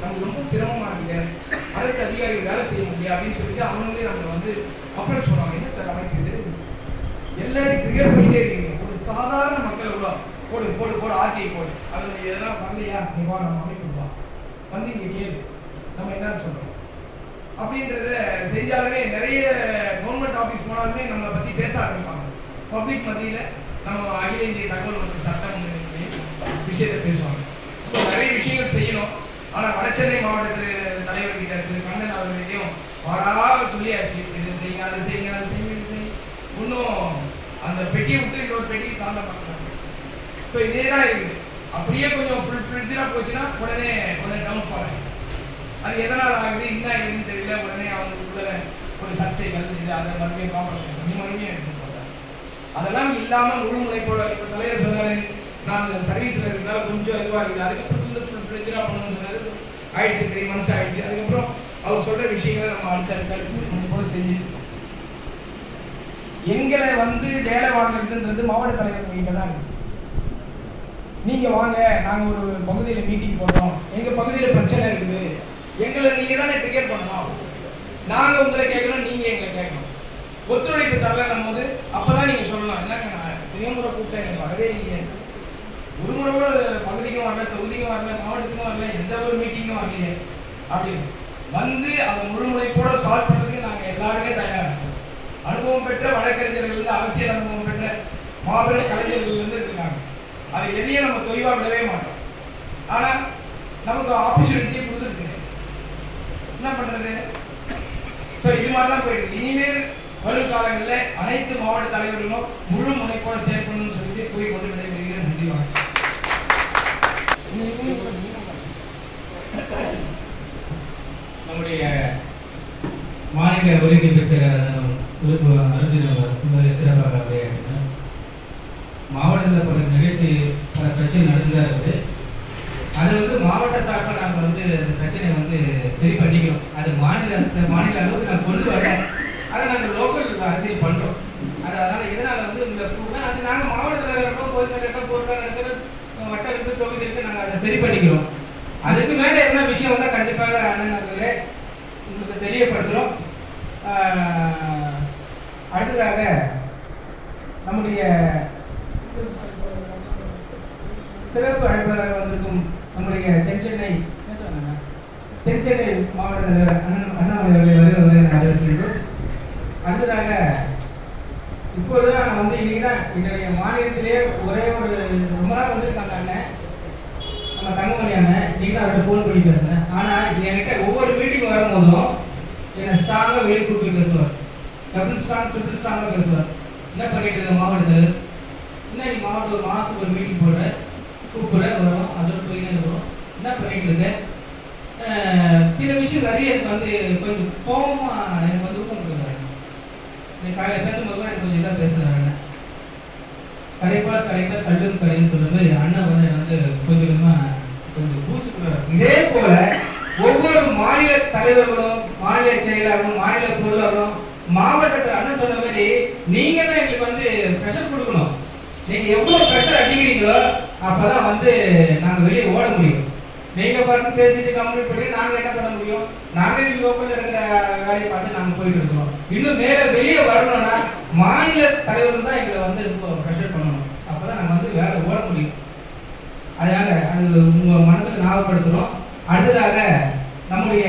நமக்கு ரொம்ப சிரமமா இருக்குது அரசு அதிகாரிகள் வேலை செய்ய முடியாது அப்படின்னு சொல்லிட்டு அவங்களே நம்மளை வந்து அப்ரோச் பண்ணுவாங்க. என்ன சார் அமைப்பு இது? எல்லாரையும் ட்ரிகர் பண்ணிட்டே இருக்கீங்க. ஒரு சாதாரண மக்கள் உள்ள போடு போடு போடு ஆர்டிஐ போடு. அது எதனால் வரலையா நீ வா நம்ம அமைப்பு வந்து இங்கே கேளு. நம்ம என்னன்னு சொல்றோம். அப்படின்றத செஞ்சாலுமே நிறைய கவர்மெண்ட் ஆஃபீஸ் போனாலுமே நம்மளை பற்றி பேச ஆரம்பிப்பாங்க. பப்ளிக் மத்தியில் நம்ம அகில இந்திய தகவல் மற்றும் சட்டம் விஷயத்தை பேசுவாங்க. ஸோ நிறைய விஷயங்கள் செய்ய ஆனால் வடசென்னை மாவட்டத்தில் தலைவர்கிட்ட திரு கண்ணன் அவர்கிட்டையும் வாடா சொல்லியாச்சு இது செய்யுங்க அதை செய்யுங்க அதை செய்யுங்க இது செய்யுங்க இன்னும் அந்த பெட்டியை விட்டு இன்னொரு பெட்டியை தாண்ட பார்க்குறாங்க ஸோ இதே தான் இருக்குது. அப்படியே கொஞ்சம் ஃபுல் ஃப்ரிட்ஜாக போச்சுன்னா உடனே உடனே டவுன் ஃபால் அது எதனால் ஆகுது என்ன ஆகுதுன்னு தெரியல. உடனே அவங்களுக்குள்ள ஒரு சர்ச்சைகள் இது அதை மறுபடியும் காப்பாற்ற மறுபடியும் எடுத்து போட்டாங்க அதெல்லாம் இல்லாமல் முழு முனைப்போட இப்போ தலைவர் சொன்னாரு நான் அந்த சர்வீஸில் இருந்தால் கொஞ்சம் இதுவாக இருக்குது. அதுக்கப்புறம் வந்து ஃபுல் ஃப்ரிட்ஜாக பண்ணணும்னு சொன்னார். ஆயிடுச்சு த்ரீ மந்த்ஸ் ஆயிடுச்சு. அதுக்கப்புறம் அவர் சொல்கிற விஷயங்களை நம்ம அடுத்த அடுத்த எங்களை வந்து வேலை வாங்குறதுன்றது மாவட்ட தலைவர் கிட்ட தான் இருக்குது நீங்கள் வாங்க நாங்கள் ஒரு பகுதியில் மீட்டிங் போடுறோம். எங்கள் பகுதியில் பிரச்சனை இருக்குது. எங்களை நீங்கள் தானே டிக்கெட் பண்ணணும். நாங்கள் உங்களை கேட்கணும் நீங்கள் எங்களை கேட்கணும். ஒத்துழைப்பு தரலன்னும் போது அப்பதான் நீங்கள் சொல்லலாம் என்னங்க நான் எத்தனையோ முறை கூப்பிட்டேன் வரவே இல்லையே. ஒரு முறை கூட பகுதிக்கும் வரல தொகுதிக்கும் வரல மாவட்டத்துக்கும் வரல எந்த ஒரு மீட்டிங்கும் வரலையே. அப்படின்னு. வந்து அதை கூட சால்வ் பண்ணுறதுக்கு நாங்கள் எல்லாருமே தயாராக இருக்கோம். அனுபவம் பெற்ற வழக்கறிஞர்கள் அரசியல் அனுபவம் பெற்ற மாபெரும் கலைஞர்கள் இருந்து இருக்காங்க. அதை எதையும் நம்ம தொய்வா விடவே மாட்டோம். ஆனால் நமக்கு ஆப்பர்ச்சுனிட்டி கொடுத்துருக்கு என்ன பண்றது? ஸோ இது மாதிரி தான் போயிடுது. இனிமேல் வரும் காலங்களில் அனைத்து மாவட்ட தலைவர்களும் முழு முனைப்போடு செயல்படணும்னு சொல்லிட்டு கூறி கொண்டு விடைபெறுகிறேன். நன்றி நம்முடைய மாநில ஒருங்கிணைப்பு செயலாளர் அர்ஜுன் அவர் சுந்தர சிறப்பாக உரையாற்றினார் மாவட்டத்தில் பல நிகழ்ச்சி பல பிரச்சனை நடந்துதான் இருக்குது அது வந்து மாவட்ட சார்பாக நாங்கள் வந்து அந்த பிரச்சனையை வந்து சரி பண்ணிக்கிறோம் அது மாநில மாநில அளவுக்கு நான் கொண்டு வரேன் அதை நாங்கள் லோக்கல் அரசியல் பண்ணுறோம் அது அதனால் எதனால் வந்து இந்த பூனா அது நாங்கள் மாவட்டத்தில் இருக்கிறோம் பொது செயலர்கள் பொருளாக இருக்கிற வட்ட இருக்கு தொகுதி இருக்கு நாங்கள் அதை சரி பண்ணிக்கிறோம் அதுக்கு மேலே என்ன விஷயம் வந்தால் கண்டிப்பாக அண்ணன் உங்களுக்கு தெரியப்படுத்துகிறோம் அடுத்ததாக நம்முடைய சிறப்பு அழைப்பாளராக வந்திருக்கும் நம்முடைய தென்சென்னை என்ன தென்சென்னை மாவட்ட தலைவர் அண்ணன் அண்ணாமலை அவர்களை வருக வரவேற்கின்றோம் அடுத்ததாக இப்பொழுதுதான் நான் வந்து இன்னைக்கு தான் என்னுடைய ஒரே ஒரு ரொம்ப நாள் வந்திருக்காங்க அண்ணன். நம்ம தங்கமணி அண்ணன் இன்னைக்கு தான் அவர்கிட்ட ஃபோன் பண்ணி பேசுனேன் ஆனால் என்கிட்ட ஒவ்வொரு மீட்டிங் வரும்போதும் என்னை ஸ்ட்ராங்காக வெளியே கூப்பிட்டு பேசுவார். டபுள் ஸ்ட்ராங் பேசுவார். என்ன பண்ணிட்டு இருக்க மாவட்டத்தில் என்ன நீ மாவட்டம் ஒரு மாதத்துக்கு ஒரு மீட்டிங் போடுற கூப்பிடுற வரும் அதோட போயின்னு வரும் என்ன பண்ணிட்டு இருக்க? சில விஷயம் நிறைய வந்து கொஞ்சம் கோபமாக எனக்கு வந்து ஊக்கம் கொடுக்குறாங்க. நீ காலையில் பேசும்போது தான் எனக்கு கொஞ்சம் இதாக பேசுகிறாங்க கரைப்பால் கரைத்தால் கல்லும் கரைன்னு சொல்லும்போது என் அண்ணன் வந்து வந்து கொஞ்சம் கொஞ்சமாக கொஞ்சம் பூசு கொடுக்குறாரு. இதே போல ஒவ்வொரு மாநில தலைவர்களும் மாநில செயலாளரும் மாநில பொருளாளரும் மாவட்டத்தில் அண்ணன் சொன்ன மாதிரி நீங்க தான் எங்களுக்கு வந்து ப்ரெஷர் கொடுக்கணும். நீங்க எவ்வளவு ப்ரெஷர் அடிக்கிறீங்களோ அப்பதான் வந்து நாங்க வெளியே ஓட முடியும். நீங்க பார்த்து பேசிட்டு கம்ப்ளீட் பண்ணி நாங்க என்ன பண்ண முடியும்? நாங்க இங்க லோக்கல்ல இருக்கிற வேலையை பார்த்து நாங்க போயிட்டு இருக்கோம் இன்னும் மேல வெளியே வரணும்னா மாநில தலைவர் தான் எங்களை வந்து ப்ரெஷர் பண்ணணும். அப்பதான் நாங்க வந்து வேலை ஓட முடியும். அதனால அது உங்க மனசுக்கு ஞாபகப்படுத்துறோம். அடுத்ததாக நம்முடைய